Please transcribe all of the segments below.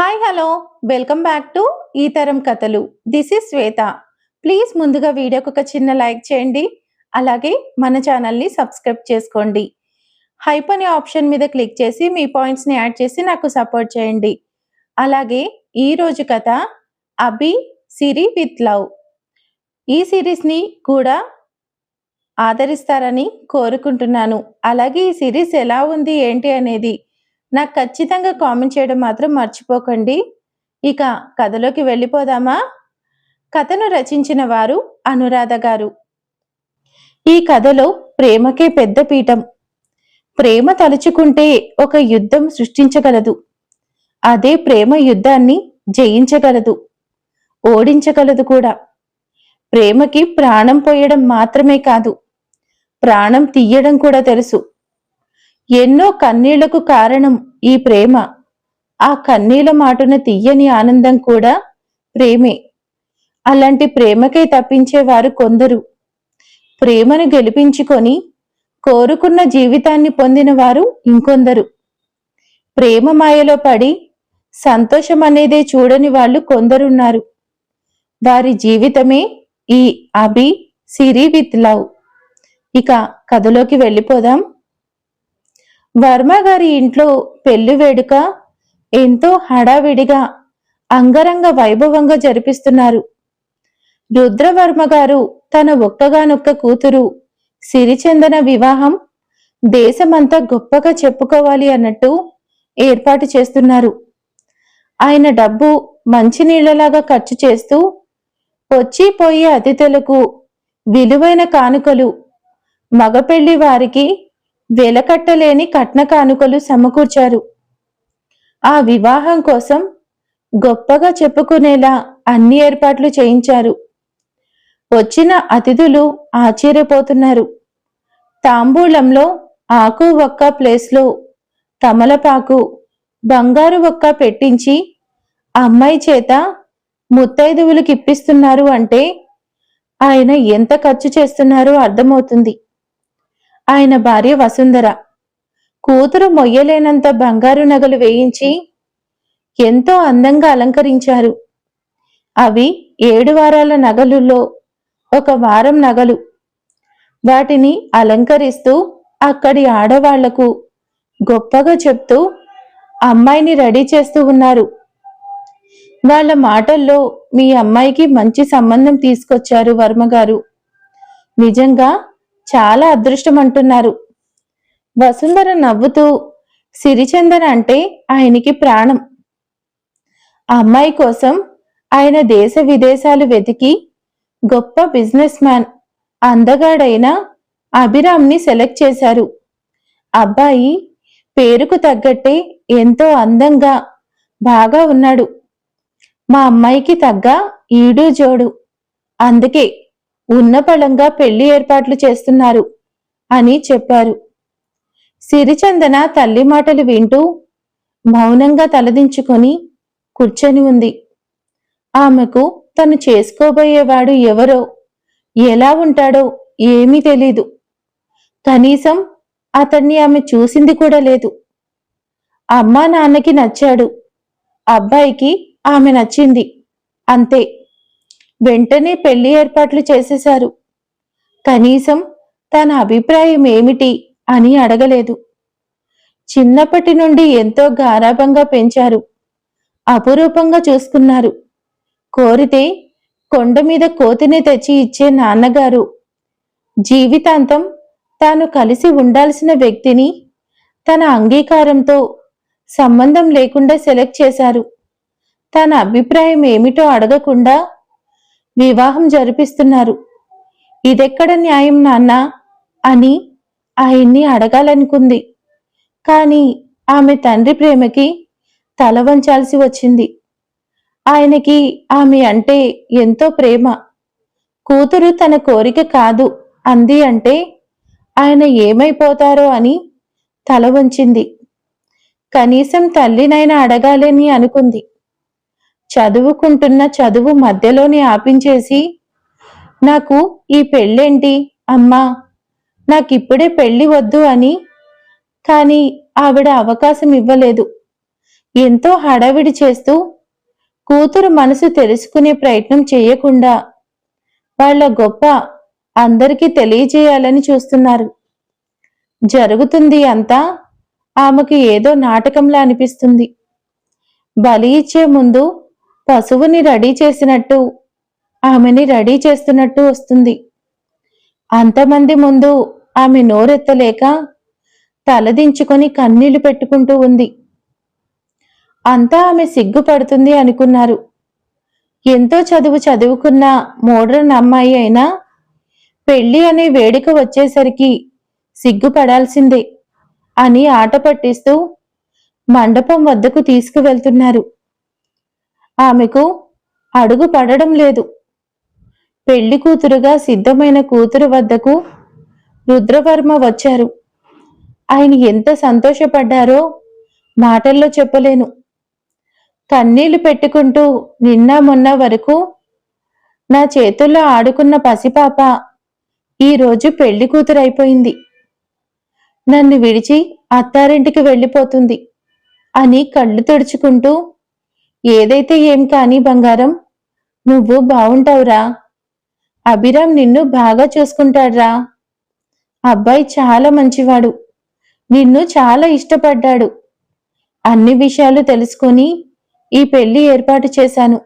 Hi hello welcome back to ఈ తరం కథలు దిస్ ఇస్ శ్వేత ప్లీజ్ ముందుగా వీడియోకి ఒక చిన్న లైక్ చేయండి. అలాగే మన ఛానల్ని సబ్స్క్రైబ్ చేసుకోండి. హైప్ అనే ఆప్షన్ మీద క్లిక్ చేసి మీ పాయింట్స్ని యాడ్ చేసి నాకు సపోర్ట్ చేయండి. అలాగే ఈరోజు కథ అభి సిరి విత్ లవ్ ఈ సిరీస్ని కూడా ఆదరిస్తారని కోరుకుంటున్నాను. అలాగే ఈ సిరీస్ ఎలా ఉంది ఏంటి అనేది నాకు ఖచ్చితంగా కామెంట్ చేయడం మాత్రం మర్చిపోకండి. ఇక కథలోకి వెళ్ళిపోదామా? కథను రచించిన వారు అనురాధ గారు. ఈ కథలో ప్రేమకే పెద్ద పీఠం. ప్రేమ తలుచుకుంటే ఒక యుద్ధం సృష్టించగలదు. అదే ప్రేమ యుద్ధాన్ని జయించగలదు. ఓడించగలదు కూడా. ప్రేమకి ప్రాణం పోయడం మాత్రమే కాదు. ప్రాణం తీయడం కూడా తెలుసు. ఎన్నో కన్నీళ్ళకు కారణం ఈ ప్రేమ. ఆ కన్నీల మాటున తీయని ఆనందం కూడా ప్రేమే. అలాంటి ప్రేమకై తప్పించేవారు కొందరు. ప్రేమను గెలిపించుకొని కోరుకున్న జీవితాన్ని పొందిన వారు ఇంకొందరు. ప్రేమ మాయలో పడి సంతోషం అనేదే చూడని వాళ్ళు కొందరున్నారు. వారి జీవితమే ఈ అభి సిరి విత్ లవ్. ఇక కథలోకి వెళ్ళిపోదాం. వర్మ గారి ఇంట్లో పెళ్ళి వేడుక ఎంతో హడావిడిగా అంగరంగ వైభవంగా జరిపిస్తున్నారు. రుద్రవర్మ గారు తన ఒక్కగానొక్క కూతురు సిరిచందన వివాహం దేశమంతా గొప్పగా చెప్పుకోవాలి అన్నట్టు ఏర్పాటు చేస్తున్నారు. ఆయన డబ్బు మంచినీళ్ళలాగా ఖర్చు చేస్తూ వచ్చి పోయే అతిథులకు విలువైన కానుకలు మగపెళ్ళి వారికి వెలకట్టలేని కట్న కానుకలు సమకూర్చారు. ఆ వివాహం కోసం గొప్పగా చెప్పుకునేలా అన్ని ఏర్పాట్లు చేయించారు. వచ్చిన అతిథులు ఆశ్చర్యపోతున్నారు. తాంబూలంలో ఆకు ఒక్క ప్లేస్లో తమలపాకు బంగారు ఒక్క పెట్టించి అమ్మాయి చేత ముత్తైదువులు కిప్పిస్తున్నారు అంటే ఆయన ఎంత ఖర్చు చేస్తున్నారో అర్థమవుతుంది. ఆయన భార్య వసుంధర. కూతురు మొయ్యలేనంత బంగారు నగలు వేయించి ఎంతో అందంగా అలంకరించారు. అవి ఏడు వారాల నగలులో ఒక వారం నగలు. వాటిని అలంకరిస్తూ అక్కడి ఆడవాళ్ళకు గొప్పగా చెప్తూ అమ్మాయిని రెడీ చేస్తూ ఉన్నారు. వాళ్ళ మాటల్లో మీ అమ్మాయికి మంచి సంబంధం తీసుకొచ్చారు వర్మగారు నిజంగా చాలా అదృష్టం అంటున్నారు. వసుంధర నవ్వుతూ సిరిచందన్ అంటే ఆయనకి ప్రాణం. అమ్మాయి కోసం ఆయన దేశ విదేశాలు వెతికి గొప్ప బిజినెస్ మ్యాన్ అందగాడైన అభిరామ్ని సెలెక్ట్ చేశారు. అబ్బాయి పేరుకు తగ్గట్టే ఎంతో అందంగా బాగా ఉన్నాడు. మా అమ్మాయికి తగ్గ ఈడు జోడు. అందుకే ఉన్నపళంగా పెళ్ళి ఏర్పాట్లు చేస్తున్నారు అని చెప్పారు. సిరిచందన తల్లి మాటలు వింటూ మౌనంగా తలదించుకొని కూర్చొని ఉంది. ఆమెకు తను చేసుకోబోయేవాడు ఎవరో ఎలా ఉంటాడో ఏమీ తెలీదు. కనీసం అతన్ని ఆమె చూసింది కూడా లేదు. అమ్మా నాన్నకి నచ్చాడు. అబ్బాయికి ఆమె నచ్చింది. అంతే. వెంటనే పెళ్ళి ఏర్పాట్లు చేసేశారు. కనీసం తన అభిప్రాయం ఏమిటి అని అడగలేదు. చిన్నప్పటి నుండి ఎంతో గారాభంగా పెంచారు. అపురూపంగా చూసుకున్నారు. కోరితే కొండ మీద కోతిని తెచ్చి ఇచ్చే నాన్నగారు. జీవితాంతం తాను కలిసి ఉండాల్సిన వ్యక్తిని తన అంగీకారంతో సంబంధం లేకుండా సెలెక్ట్ చేశారు. తన అభిప్రాయం ఏమిటో అడగకుండా వివాహం జరిపిస్తున్నారు. ఇదెక్కడ న్యాయం నాన్న? అని ఆయన్ని అడగాలనుకుంది. కాని ఆమె తండ్రి ప్రేమకి తల వంచాల్సి వచ్చింది. ఆయనకి ఆమె అంటే ఎంతో ప్రేమ. కూతురు తన కోరిక కాదు అంది అంటే ఆయన ఏమైపోతారో అని తల వంచింది. కనీసం తల్లినైనా అడగాలని అనుకుంది. చదువుకుంటున్న చదువు మధ్యలోనే ఆపించేసి నాకు ఈ పెళ్ళేంటి? అమ్మా నాకిప్పుడే పెళ్ళి వద్దు అని. కానీ ఆవిడ అవకాశం ఇవ్వలేదు. ఎంతో హడావిడి చేస్తూ కూతురు మనసు తెలుసుకునే ప్రయత్నం చేయకుండా వాళ్ళ గొప్ప అందరికీ తెలియజేయాలని చూస్తున్నారు. జరుగుతుంది అంతా ఆమెకు ఏదో నాటకంలా అనిపిస్తుంది. బలి ఇచ్చే ముందు పశువుని రెడీ చేసినట్టు ఆమెని రెడీ చేస్తున్నట్టు వస్తుంది. అంతమంది ముందు ఆమె నోరెత్తలేక తలదించుకొని కన్నీళ్ళు పెట్టుకుంటూ ఉంది. అంతా ఆమె సిగ్గుపడుతుంది అనుకున్నారు. ఎంతో చదువు చదువుకున్న మోడ్రన్ అమ్మాయి అయినా పెళ్ళి అనే వేడుక వచ్చేసరికి సిగ్గుపడాల్సిందే అని ఆట పట్టిస్తూ మండపం వద్దకు తీసుకువెళ్తున్నారు. ఆమెకు అడుగు పడడం లేదు. పెళ్ళి కూతురుగా సిద్ధమైన కూతురు వద్దకు రుద్రవర్మ వచ్చారు. ఆయన ఎంత సంతోషపడ్డారో మాటల్లో చెప్పలేను. కన్నీళ్ళు పెట్టుకుంటూ నిన్న మొన్న వరకు నా చేతుల్లో ఆడుకున్న పసిపాప ఈరోజు పెళ్ళి కూతురైపోయింది నన్ను విడిచి అత్తారింటికి వెళ్ళిపోతుంది అని కళ్ళు తుడుచుకుంటూ ఏదైతే ఏం కాని బంగారం? నువ్వు బావుంటావురా. అభిరామ్ నిన్ను బాగా చూసుకుంటాడ్రా. అబ్బాయి చాలా మంచివాడు. నిన్ను చాలా ఇష్టపడ్డాడు. అన్ని విషయాలు తెలుసుకొని ఈ పెళ్ళి ఏర్పాటు చేశాను.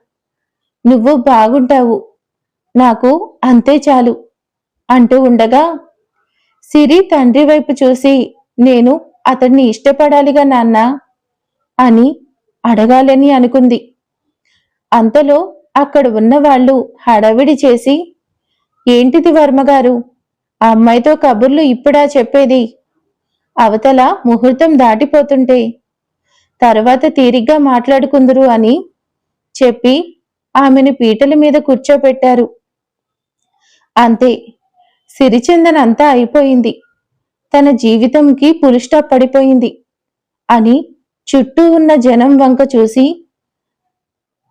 నువ్వు బాగుంటావు. నాకు అంతే చాలు అంటూ ఉండగా సిరి తండ్రి వైపు చూసి నేను అతన్ని ఇష్టపడాలిగా నాన్న అని అడగాలని అనుకుంది. అంతలో అక్కడ ఉన్న వాళ్ళు హడావిడి చేసి ఏంటిది వర్మగారు ఆ అమ్మాయితో కబుర్లు ఇప్పుడా చెప్పేది? అవతల ముహూర్తం దాటిపోతుంటే తర్వాత తీరిగ్గా మాట్లాడుకుందురు అని చెప్పి ఆమెను పీటల మీద కూర్చోపెట్టారు. అంతే సిరిచందన్ అంతా అయిపోయింది. తన జీవితంకి పులిస్టా పడిపోయింది అని చుట్టూ ఉన్న జనం వంక చూసి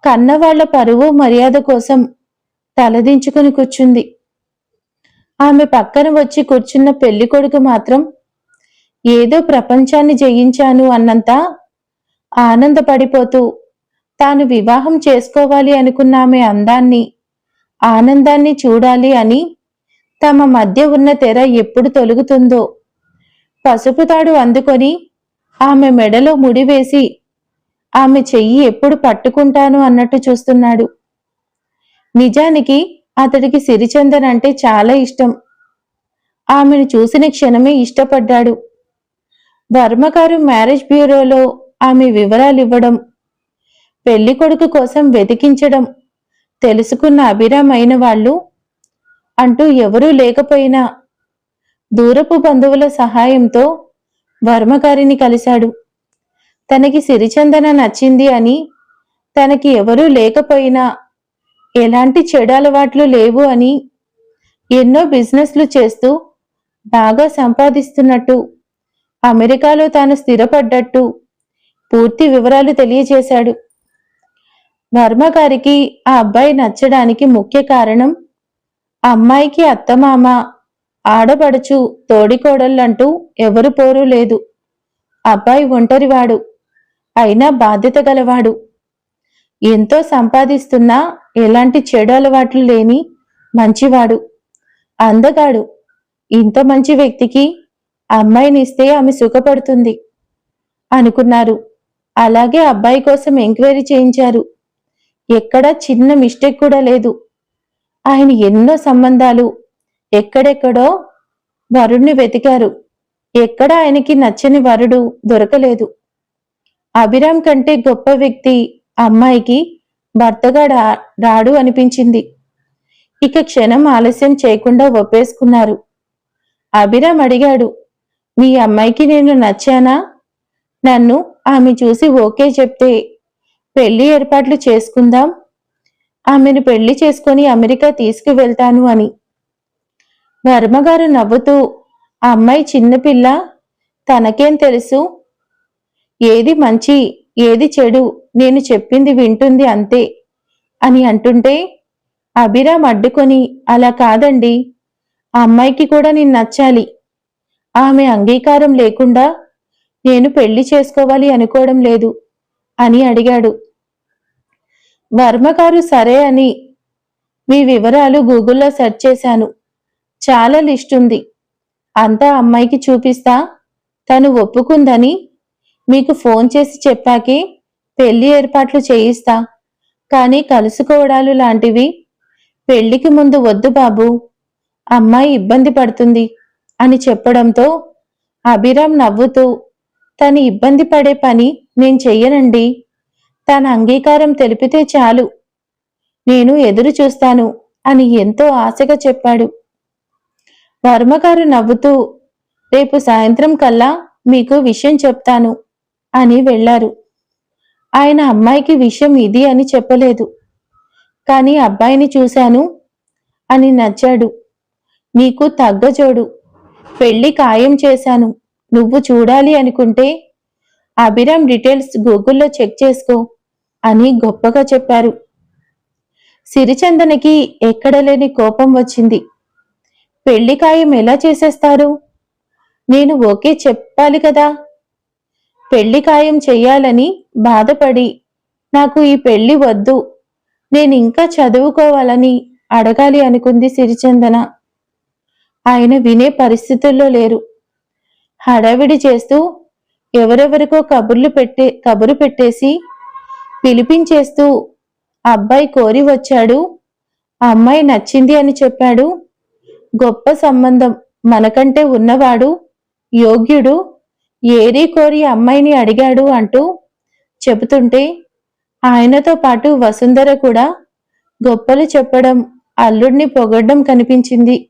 కన్నవాళ్ళ పరువు మర్యాద కోసం తలదించుకుని కూర్చుంది. ఆమె పక్కన వచ్చి కూర్చున్న పెళ్ళి కొడుకు మాత్రం ఏదో ప్రపంచాన్ని జయించాను అన్నంత ఆనందపడిపోతూ తాను వివాహం చేసుకోవాలి అనుకున్న ఆమె అందాన్ని ఆనందాన్ని చూడాలి అని తమ మధ్య ఉన్న తెర ఎప్పుడు తొలుగుతుందో పసుపు తాడు అందుకొని ఆమె మెడలో ముడివేసి ఆమె చెయ్యి ఎప్పుడు పట్టుకుంటాను అన్నట్టు చూస్తున్నాడు. నిజానికి అతడికి సిరిచందన్ అంటే చాలా ఇష్టం. ఆమెను చూసిన క్షణమే ఇష్టపడ్డాడు. వర్మగారు మ్యారేజ్ బ్యూరోలో ఆమె వివరాలు ఇవ్వడం పెళ్ళి కొడుకు కోసం వెతికించడం తెలుసుకున్న అభిరామైన వాళ్ళు అంటూ ఎవరూ లేకపోయినా దూరపు బంధువుల సహాయంతో వర్మగారిని కలిశాడు. తనకి సిరిచందన నచ్చింది అని తనకి ఎవరూ లేకపోయినా ఎలాంటి చెడు అలవాట్లు లేవు అని ఎన్నో బిజినెస్లు చేస్తూ బాగా సంపాదిస్తున్నట్టు అమెరికాలో తాను స్థిరపడ్డట్టు పూర్తి వివరాలు తెలియజేశాడు. వర్మ గారికి ఆ అబ్బాయి నచ్చడానికి ముఖ్య కారణం అమ్మాయికి అత్తమామ ఆడపడుచు తోడికోడళ్ళంటూ ఎవరు పోరు లేదు. అబ్బాయి ఒంటరివాడు అయినా బాధ్యత గలవాడు. ఎంతో సంపాదిస్తున్నా ఎలాంటి చెడు అలవాట్లు లేని మంచివాడు అందగాడు. ఇంత మంచి వ్యక్తికి అమ్మాయినిస్తే ఆమె సుఖపడుతుంది అనుకున్నారు. అలాగే అబ్బాయి కోసం ఎంక్వైరీ చేయించారు. ఎక్కడా చిన్న మిస్టేక్ కూడా లేదు. ఆయన ఎన్నో సంబంధాలు ఎక్కడెక్కడో వరుణ్ణి వెతికారు. ఎక్కడ ఆయనకి నచ్చని వరుడు దొరకలేదు. అభిరామ్ కంటే గొప్ప వ్యక్తి అమ్మాయికి భర్తగా రా- రాడు అనిపించింది. ఇక క్షణం ఆలస్యం చేయకుండా ఒప్పేసుకున్నారు. అభిరామ్ అడిగాడు మీ అమ్మాయికి నేను నచ్చానా? నన్ను ఆమె చూసి ఓకే చెప్తే పెళ్ళి ఏర్పాట్లు చేసుకుందాం. ఆమెను పెళ్ళి చేసుకొని అమెరికా తీసుకువెళ్తాను అని. వర్మగారు నవ్వుతూ ఆ అమ్మాయి చిన్నపిల్ల తనకేం తెలుసు? ఏది మంచి ఏది చెడు? నేను చెప్పింది వింటుంది అంతే. అని అంటుంటే అభిరామ్ అడ్డుకొని అలా కాదండి. ఆ అమ్మాయికి కూడా నేను నచ్చాలి. ఆమె అంగీకారం లేకుండా నేను పెళ్ళి చేసుకోవాలి అనుకోవడం లేదు అని అడిగాడు. వర్మగారు సరే అని మీ వివరాలు గూగుల్లో సెర్చ్ చేశాను. చాలా లిస్ట్ ఉంది అంతా అమ్మాయికి చూపిస్తా. తను ఒప్పుకుందని మీకు ఫోన్ చేసి చెప్పాకే పెళ్ళి ఏర్పాట్లు చేయిస్తా. కానీ కలుసుకోవడాలు లాంటివి పెళ్ళికి ముందు వద్దు బాబు. అమ్మాయి ఇబ్బంది పడుతుంది అని చెప్పడంతో అభిరామ్ నవ్వుతూ తను ఇబ్బంది పడే పని నేను చెయ్యనండి. తన అంగీకారం తెలిపితే చాలు. నేను ఎదురు చూస్తాను అని ఎంతో ఆశగా చెప్పాడు. వర్మగారు నవ్వుతూ రేపు సాయంత్రం కల్లా మీకు విషయం చెప్తాను అని వెళ్ళారు ఆయన అమ్మాయికి విషయం ఇది అని చెప్పలేదు. కానీ అబ్బాయిని చూశాను అని నచ్చాడు. నీకు తగ్గజోడు. పెళ్ళి ఖాయం చేశాను. నువ్వు చూడాలి అనుకుంటే అభిరామ్ డీటెయిల్స్ గూగుల్లో చెక్ చేసుకో అని గొప్పగా చెప్పారు. సిరిచందనకి ఎక్కడ లేని కోపం వచ్చింది. పెళ్ళి ఖాయం ఎలా చేసేస్తారు? నేను ఓకే చెప్పాలి కదా. పెళ్ళి ఖాయం చెయ్యాలని బాధపడి నాకు ఈ పెళ్ళి వద్దు నేను ఇంకా చదువుకోవాలని అడగాలి అనుకుంది సిరిచందన. ఆయన వినే పరిస్థితుల్లో లేరు. హడావిడి చేస్తూ ఎవరెవరికో కబుర్లు పెట్టే కబురు పెట్టేసి పిలిపించేస్తూ అబ్బాయి కోరి వచ్చాడు అమ్మాయి నచ్చింది అని చెప్పాడు. గొప్ప సంబంధం. మనకంటే ఉన్నవాడు యోగ్యుడు. ఏరి కోరి అమ్మాయిని అడిగాడు అంటూ చెబుతుంటే ఆయనతో పాటు వసుంధర కూడా గొప్పలు చెప్పడం అల్లుడిని పొగడ్డం కనిపించింది.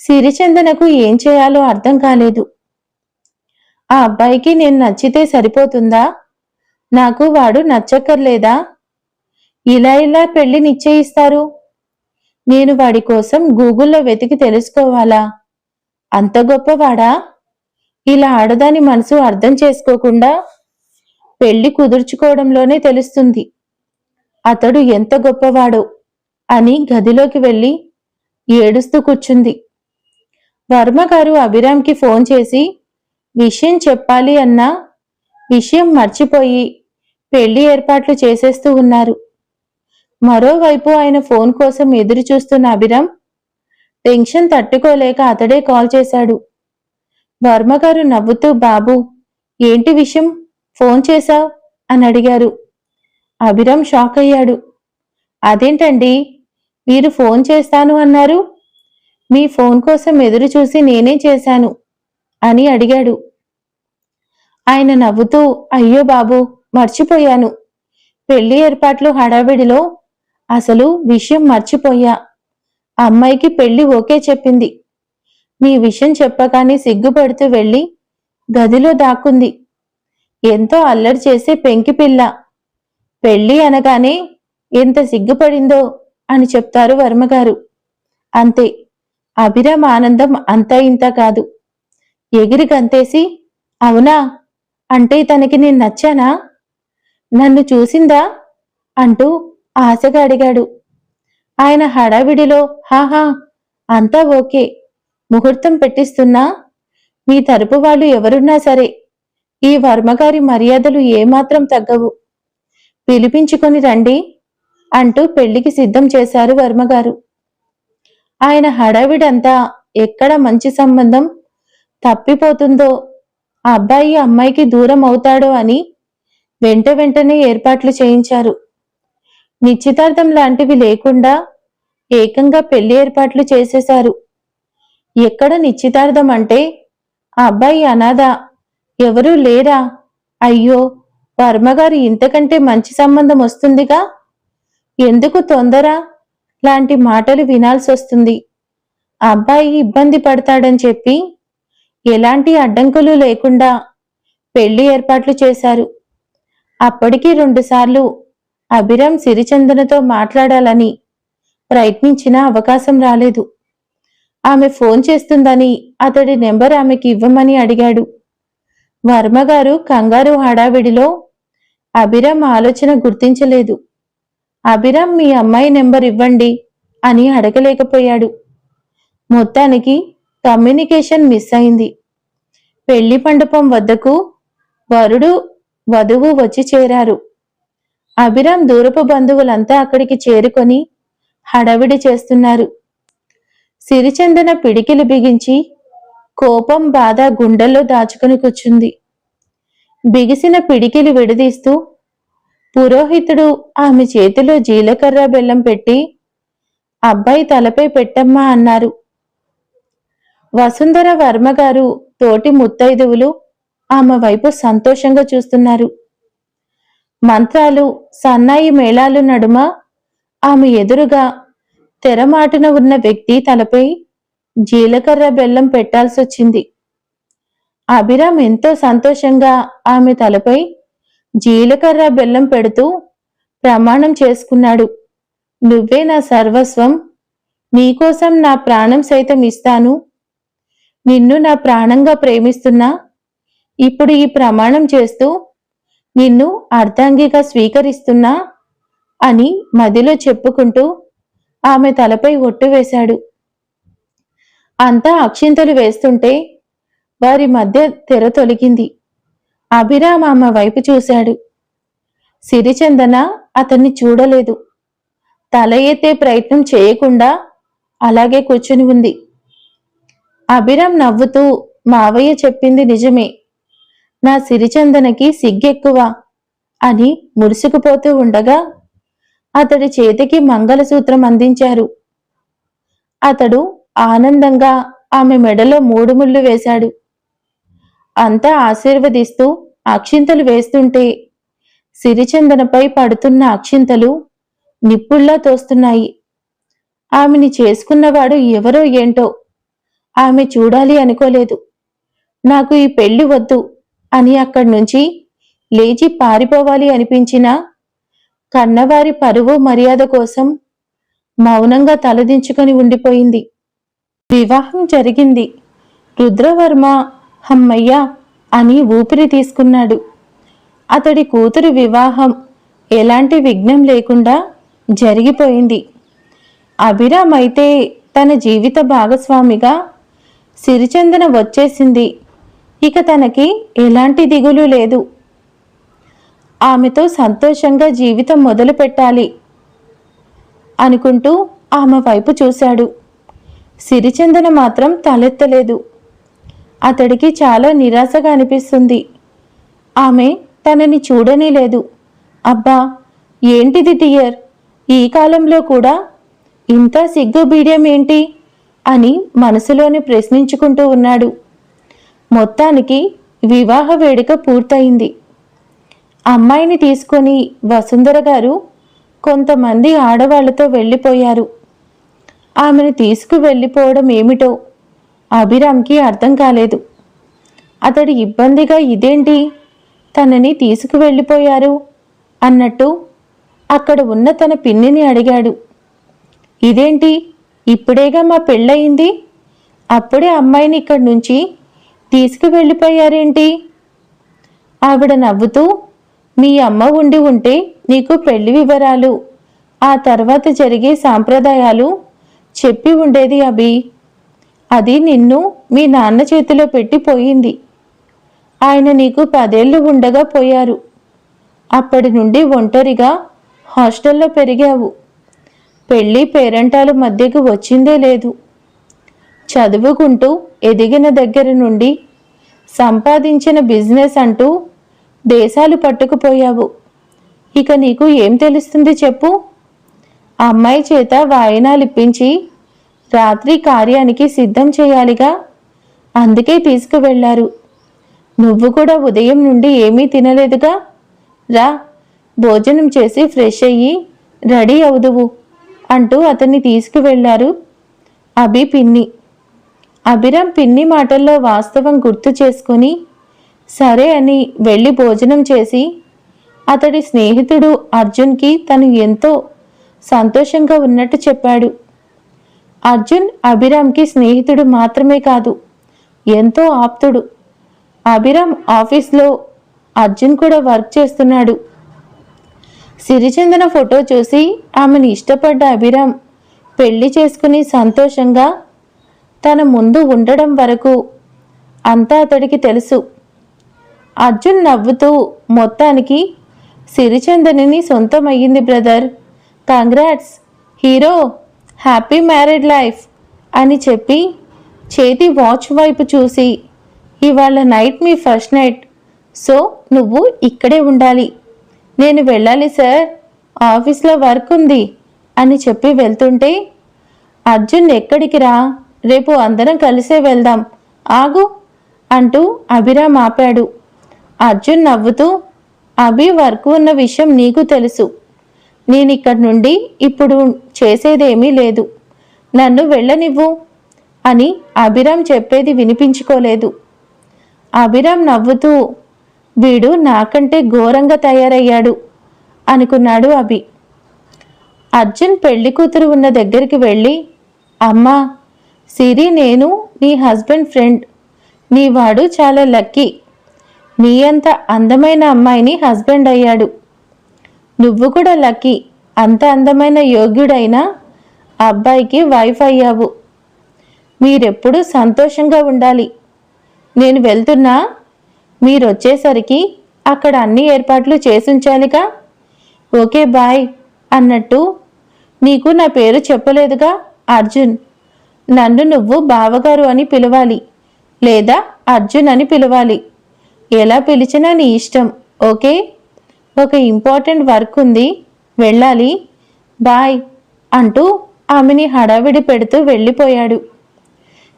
సిరిచందనకు ఏం చేయాలో అర్థం కాలేదు. ఆ అబ్బాయికి నేను నచ్చితే సరిపోతుందా? నాకు వాడు నచ్చక్కర్లేదా? ఇలా ఇలా పెళ్ళి నిశ్చయిస్తారు నేను వాడి కోసం గూగుల్లో వెతికి తెలుసుకోవాలా? అంత గొప్పవాడా? ఇలా ఆడదాని మనసు అర్థం చేసుకోకుండా పెళ్ళి కుదుర్చుకోవడంలోనే తెలుస్తుంది. అతడు ఎంత గొప్పవాడో అని గదిలోకి వెళ్ళి ఏడుస్తూ కూర్చుంది. వర్మగారు అభిరామ్కి ఫోన్ చేసి విషయం చెప్పాలి అన్నా విషయం మర్చిపోయి పెళ్ళి ఏర్పాట్లు చేసేస్తూ ఉన్నారు. మరోవైపు ఆయన ఫోన్ కోసం ఎదురు చూస్తున్న అభిరామ్ టెన్షన్ తట్టుకోలేక అతడే కాల్ చేశాడు. వర్మగారు నవ్వుతూ బాబు ఏంటి విషయం? ఫోన్ చేశావ్? అని అడిగారు. అభిరామ్ షాక్ అయ్యాడు. అదేంటండి? మీరు ఫోన్ చేస్తాను అన్నారు. మీ ఫోన్ కోసం ఎదురు చూసి నేనే చేశాను అని అడిగాడు. ఆయన నవ్వుతూ అయ్యో బాబు మర్చిపోయాను. పెళ్ళి ఏర్పాట్లు హడావిడిలో అసలు విషయం మర్చిపోయా. అమ్మాయికి పెళ్ళి ఓకే చెప్పింది. మీ విషయం చెప్పగానే సిగ్గుపడుతూ వెళ్ళి గదిలో దాక్కుంది. ఎంతో అల్లరి చేసే పెంకి పిల్ల. పెళ్ళి అనగానే ఎంత సిగ్గుపడిందో అని చెప్తారు వర్మగారు అంతే అభిరామ్ ఆనందం అంతా ఇంత కాదు. ఎగిరి గంతేసి అవునా? అంటే తనకి నేను నచ్చానా? నన్ను చూసిందా? అంటూ ఆశగా అడిగాడు. ఆయన హడావిడిలో హాహా అంతా ఓకే. ముహూర్తం పెట్టిస్తున్నా? మీ తరపు వాళ్ళు ఎవరున్నా సరే ఈ వర్మగారి మర్యాదలు ఏమాత్రం తగ్గవు. పిలిపించుకొని రండి అంటూ పెళ్ళికి సిద్ధం చేశారు వర్మగారు. ఆయన హడావిడంతా ఎక్కడ మంచి సంబంధం తప్పిపోతుందో అబ్బాయి అమ్మాయికి దూరం అవుతాడో అని వెంట వెంటనే ఏర్పాట్లు చేయించారు. నిశ్చితార్థం లాంటివి లేకుండా ఏకంగా పెళ్ళి ఏర్పాట్లు చేసేశారు. ఎక్కడ నిశ్చితార్థం అంటే ఆ అబ్బాయి అనాథ ఎవరూ లేరా? అయ్యో వర్మగారు ఇంతకంటే మంచి సంబంధం వస్తుందిగా? ఎందుకు తొందర? లాంటి మాటలు వినాల్సి వస్తుంది. అబ్బాయి ఇబ్బంది పడతాడని చెప్పి ఎలాంటి అడ్డంకులు లేకుండా పెళ్ళి ఏర్పాట్లు చేశారు. అప్పటికి రెండుసార్లు అభిరామ్ సిరిచందనతో మాట్లాడాలని ప్రయత్నించినా అవకాశం రాలేదు. ఆమె ఫోన్ చేస్తుందని అతడి నెంబర్ ఆమెకి ఇవ్వమని అడిగాడు. వర్మగారు కంగారు హడావిడిలో అభిరామ్ ఆలోచన గుర్తించలేదు. అభిరామ్ మీ అమ్మాయి నెంబర్ ఇవ్వండి అని అడగలేకపోయాడు. మొత్తానికి కమ్యూనికేషన్ మిస్ అయింది. పెళ్ళి మండపం వద్దకు వరుడు వధువు వచ్చి చేరారు. అభిరామ్ దూరపు బంధువులంతా అక్కడికి చేరుకొని హడావిడి చేస్తున్నారు. సిరిచందన పిడికిలు బిగించి కోపం బాధ గుండెల్లో దాచుకుని కూర్చుంది. బిగిసిన పిడికిలి విడదీస్తూ పురోహితుడు ఆమె చేతిలో జీలకర్ర బెల్లం పెట్టి అబ్బాయి తలపై పెట్టమ్మా అన్నారు. వసుంధర వర్మ గారు తోటి ముత్తైదువులు ఆమె వైపు సంతోషంగా చూస్తున్నారు. మంత్రాలు సన్నాయి మేళాలు నడుమ ఆమె ఎదురుగా తెరమాటున ఉన్న వ్యక్తి తలపై జీలకర్ర బెల్లం పెట్టాల్సొచ్చింది. అభిరామ్ ఎంతో సంతోషంగా ఆమె తలపై జీలకర్ర బెల్లం పెడుతూ ప్రమాణం చేసుకున్నాడు. నువ్వే నా సర్వస్వం నీకోసం నా ప్రాణం సైతం ఇస్తాను. నిన్ను నా ప్రాణంగా ప్రేమిస్తున్నా. ఇప్పుడు ఈ ప్రమాణం చేస్తూ నిన్ను అర్ధాంగిగా స్వీకరిస్తున్నా అని మదిలో చెప్పుకుంటూ ఆమె తలపై ఒట్టు వేశాడు. అంతా అక్షింతలు వేస్తుంటే వారి మధ్య తెర తొలగింది. అభిరామ్ ఆమె వైపు చూశాడు. సిరిచందన అతన్ని చూడలేదు. తల ఎత్తే ప్రయత్నం చేయకుండా అలాగే కూర్చుని ఉంది. అభిరామ్ నవ్వుతూ మావయ్య చెప్పింది నిజమే. నా సిరిచందనకి సిగ్గెక్కువ అని మురుసుకుపోతూ ఉండగా అతడి చేతికి మంగళసూత్రం అందించారు. అతడు ఆనందంగా ఆమె మెడలో మూడు ముళ్ళు వేశాడు. అంతా ఆశీర్వదిస్తూ అక్షింతలు వేస్తుంటే సిరిచందనపై పడుతున్న అక్షింతలు నిప్పుల్లా తోస్తున్నాయి. ఆమెని చేసుకున్నవాడు ఎవరో ఏంటో ఆమె చూడాలి అనుకోలేదు. నాకు ఈ పెళ్ళి వద్దు. అని అక్కడి నుంచి లేచి పారిపోవాలి అనిపించినా కన్నవారి పరువు మర్యాద కోసం మౌనంగా తలదించుకొని ఉండిపోయింది. వివాహం జరిగింది. రుద్రవర్మ హమ్మయ్య అని ఊపిరి తీసుకున్నాడు. అతడి కూతురు వివాహం ఎలాంటి విఘ్నం లేకుండా జరిగిపోయింది. అభిరామ్ అయితే తన జీవిత భాగస్వామిగా సిరిచందన వచ్చేసింది. ఇక తనకి ఎలాంటి దిగులు లేదు. ఆమెతో సంతోషంగా జీవితం మొదలు పెట్టాలి అనుకుంటూ ఆమె వైపు చూశాడు. సిరిచందన మాత్రం తలెత్తలేదు. అతడికి చాలా నిరాశగా అనిపిస్తుంది. ఆమె తనని చూడనే లేదు అబ్బా ఏంటిది డియర్? ఈ కాలంలో కూడా ఇంత సిగ్గు బీడియం ఏంటి? అని మనసులోని ప్రశ్నించుకుంటూ ఉన్నాడు. మొత్తానికి వివాహ వేడుక పూర్తయింది. అమ్మాయిని తీసుకొని వసుంధర గారు కొంతమంది ఆడవాళ్ళతో వెళ్ళిపోయారు. ఆమెను తీసుకు వెళ్ళిపోవడం ఏమిటో అభిరామ్కి అర్థం కాలేదు. అతడి ఇబ్బందిగా ఇదేంటి? తనని తీసుకువెళ్ళిపోయారు అన్నట్టు అక్కడ ఉన్న తన పిన్నిని అడిగాడు. ఇదేంటి? ఇప్పుడేగా మా పెళ్ళయింది? అప్పుడే అమ్మాయిని ఇక్కడి నుంచి తీసుకువెళ్ళిపోయారేంటి? ఆవిడ నవ్వుతూ మీ అమ్మ ఉండి ఉంటే నీకు పెళ్ళి వివరాలు. ఆ తర్వాత జరిగే సాంప్రదాయాలు చెప్పి ఉండేది అభి. అది నిన్ను మీ నాన్న చేతిలో పెట్టి పోయింది. ఆయన నీకు పదేళ్ళు ఉండగా పోయారు. అప్పటి నుండి ఒంటరిగా హాస్టల్లో పెరిగావు. పెళ్ళి పేరెంటాల మధ్యకు వచ్చిందే లేదు. చదువుకుంటూ ఎదిగిన దగ్గర నుండి సంపాదించిన బిజినెస్ అంటూ దేశాలు పట్టుకుపోయావు. ఇక నీకు ఏం తెలుస్తుంది చెప్పు? అమ్మాయి చేత వాయినాలు ఇప్పించి రాత్రి కార్యానికి సిద్ధం చేయాలిగా? అందుకే తీసుకువెళ్ళారు. నువ్వు కూడా ఉదయం నుండి ఏమీ తినలేదుగా? రా భోజనం చేసి ఫ్రెష్ అయ్యి రెడీ అవుదువు అంటూ అతన్ని తీసుకువెళ్ళారు అభి పిన్ని. అభిరామ్ పిన్ని మాటల్లో వాస్తవం గుర్తు చేసుకుని సరే అని వెళ్ళి భోజనం చేసి అతడి స్నేహితుడు అర్జున్కి తను ఎంతో సంతోషంగా ఉన్నట్టు చెప్పాడు. అర్జున్ అభిరామ్కి స్నేహితుడు మాత్రమే కాదు ఎంతో ఆప్తుడు. అభిరామ్ ఆఫీస్లో అర్జున్ కూడా వర్క్ చేస్తున్నాడు. సిరిచందన ఫోటో చూసి ఆమెను ఇష్టపడ్డ అభిరామ్ పెళ్ళి చేసుకుని సంతోషంగా తన ముందు ఉండడం వరకు అంతా అతడికి తెలుసు. అర్జున్ నవ్వుతూ మొత్తానికి సిరిచందనిని సొంతం అయ్యింది brother. Congrats. Hero. Happy married life. అని చెప్పి చేతి వాచ్ వైపు చూసి ఇవాళ నైట్ మీ ఫస్ట్ నైట్. సో నువ్వు ఇక్కడే ఉండాలి. నేను వెళ్ళాలి సార్. ఆఫీస్లో వర్క్ ఉంది. అని చెప్పి వెళ్తుంటే అర్జున్ ఎక్కడికి రా? రేపు అందరం కలిసే వెళ్దాం. ఆగు అంటూ అభిరామ్ ఆపాడు. అర్జున్ నవ్వుతూ అభి వర్క్ ఉన్న విషయం నీకు తెలుసు. నేనిక్కడి నుండి ఇప్పుడు చేసేదేమీ లేదు. నన్ను వెళ్ళనివ్వు అని అభిరామ్ చెప్పేది వినిపించుకోలేదు. అభిరామ్ నవ్వుతూ వీడు నాకంటే ఘోరంగా తయారయ్యాడు అనుకున్నాడు అభి. అర్జున్ పెళ్ళి కూతురు ఉన్న దగ్గరికి వెళ్ళి అమ్మా సిరి నేను నీ హస్బెండ్ ఫ్రెండ్. నీ వాడు చాలా లక్కీ. నీ అంత అందమైన అమ్మాయిని హస్బెండ్ అయ్యాడు. నువ్వు కూడా లక్కీ. అంత అందమైన యోగ్యుడైన అబ్బాయికి వైఫ్ అయ్యావు. మీరెప్పుడూ సంతోషంగా ఉండాలి. నేను వెళ్తున్నా. మీరొచ్చేసరికి అక్కడ అన్ని ఏర్పాట్లు చేసుంచాలిగా. ఓకే బాయ్ అన్నట్టు నీకు నా పేరు చెప్పలేదుగా అర్జున్. నన్ను నువ్వు బావగారు అని పిలవాలి లేదా అర్జున్ అని పిలవాలి. ఎలా పిలిచినా నీ ఇష్టం ఓకే? ఒక ఇంపార్టెంట్ వర్క్ ఉంది వెళ్ళాలి. బాయ్ అంటూ ఆమెని హడావిడి పెడుతూ వెళ్ళిపోయాడు.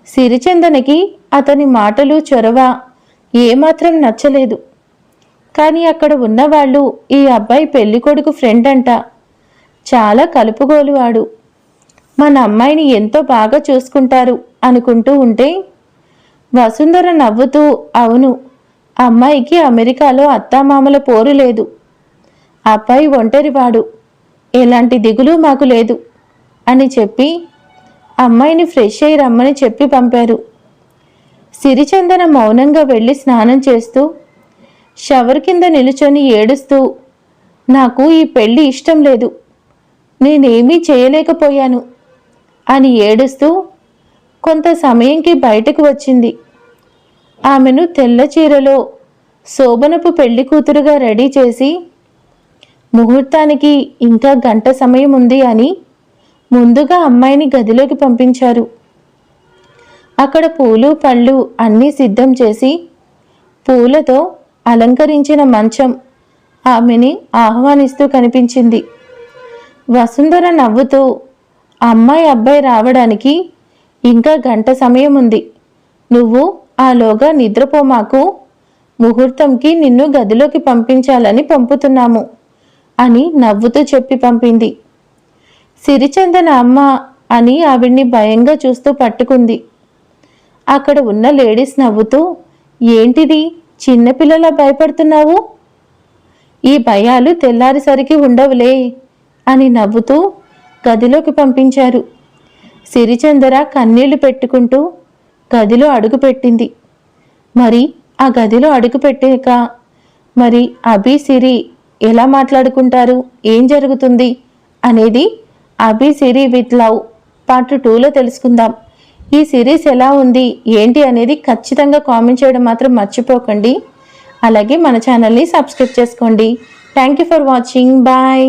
సిరిచందనకి అతని మాటలు చొరవ ఏమాత్రం నచ్చలేదు. కానీ అక్కడ ఉన్నవాళ్ళు ఈ అబ్బాయి పెళ్ళికొడుకు ఫ్రెండ్ అంట చాలా కలుపుగోలువాడు మన అమ్మాయిని ఎంతో బాగా చూసుకుంటారు అనుకుంటూ ఉంటే వసుంధర నవ్వుతూ అవును అమ్మాయికి అమెరికాలో అత్తామామల పోరు లేదు. అబ్బాయి ఒంటరివాడు. ఎలాంటి దిగులు మాకు లేదు అని చెప్పి అమ్మాయిని ఫ్రెష్ అయి రమ్మని చెప్పి పంపారు. సిరిచందన మౌనంగా వెళ్ళి స్నానం చేస్తూ షవర్ కింద నిలుచొని ఏడుస్తూ నాకు ఈ పెళ్ళి ఇష్టం లేదు. నేనేమీ చేయలేకపోయాను. అని ఏడుస్తూ కొంత సమయంకి బయటకు వచ్చింది. ఆమెను తెల్ల చీరలో శోభనపు పెళ్ళి కూతురుగా రెడీ చేసి ముహూర్తానికి ఇంకా గంట సమయం ఉంది అని ముందుగా అమ్మాయిని గదిలోకి పంపించారు. అక్కడ పూలు పళ్ళు అన్నీ సిద్ధం చేసి పూలతో అలంకరించిన మంచం ఆమెని ఆహ్వానిస్తూ కనిపించింది. వసుంధర నవ్వుతూ అమ్మాయి అబ్బాయి రావడానికి ఇంకా గంట సమయం ఉంది. నువ్వు ఆలోగా నిద్రపోమాకు ముహూర్తంకి నిన్ను గదిలోకి పంపించాలని పంపుతున్నాము అని నవ్వుతూ చెప్పి పంపింది. సిరిచందన అమ్మ అని ఆవిడ్ని భయంగా చూస్తూ పట్టుకుంది. అక్కడ ఉన్న లేడీస్ నవ్వుతూ ఏంటిది? చిన్నపిల్లలా భయపడుతున్నావు? ఈ భయాలు తెల్లారిసరికి ఉండవులే అని నవ్వుతూ గదిలోకి పంపించారు. సిరిచందర కన్నీళ్ళు పెట్టుకుంటూ గదిలో అడుగుపెట్టింది మరి ఆ గదిలో అడుగుపెట్టాక మరి అభి సిరి ఎలా మాట్లాడుకుంటారు? ఏం జరుగుతుంది? అనేది Abhi Siri with love part టూలో తెలుసుకుందాం. ఈ సిరీస్ ఎలా ఉంది? ఏంటి అనేది ఖచ్చితంగా కామెంట్ చేయడం మాత్రం మర్చిపోకండి. అలాగే మన ఛానల్ని సబ్స్క్రైబ్ చేసుకోండి. Thank you for watching. Bye.